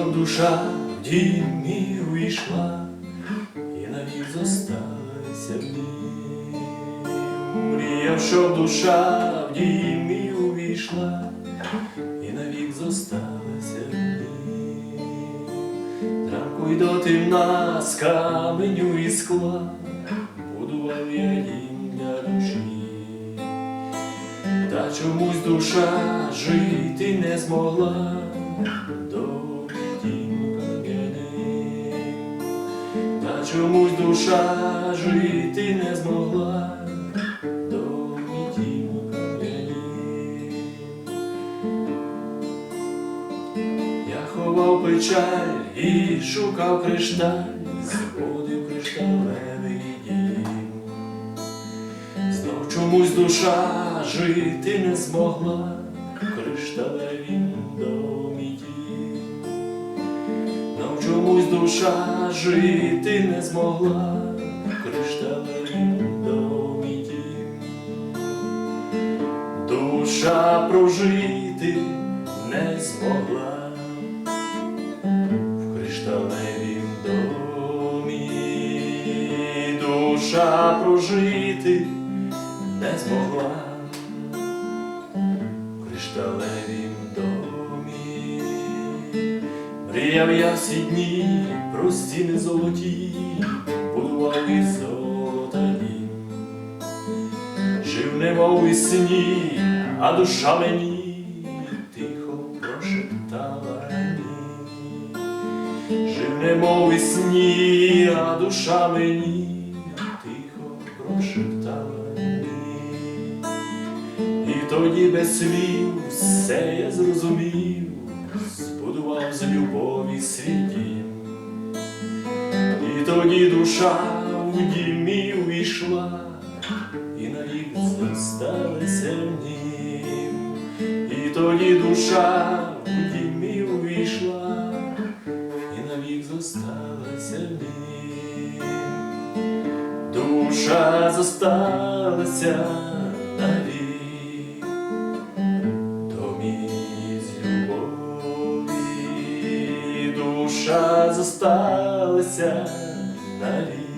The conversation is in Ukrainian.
душа в дім мій увійшла, і навік зосталася в ній. Мріяв, щоб душа в дім мій увійшла, і навік зосталася в ній. Ранку й до темна з каменю і скла, будував я дім для душі. Та чомусь душа жити не змогла чомусь душа жити не змогла до дім кам'яний. Я ховав печаль і шукав кришталь, зводив кришталевий дім. Знов чомусь душа жити не змогла в кришталевім домі тім. Знов чомусь душа жити не змогла в кришталевім домі. Душа прожити не змогла в кришталевім домі. Душа прожити не змогла Мріяв я всі дні про стіни золоті, будував дім. Жив немов у сні, а душа мені тихо прошептала ні. Жив немов у сні, а душа мені тихо прошептала ні. І тоді без слів все я зрозумів, збудував з любові свій дім. І тоді душа в дім мій увійшла, і навік зосталася в нім. І тоді душа в дім мій увійшла, і навік зосталася в нім. Душа зосталася зосталися навіть.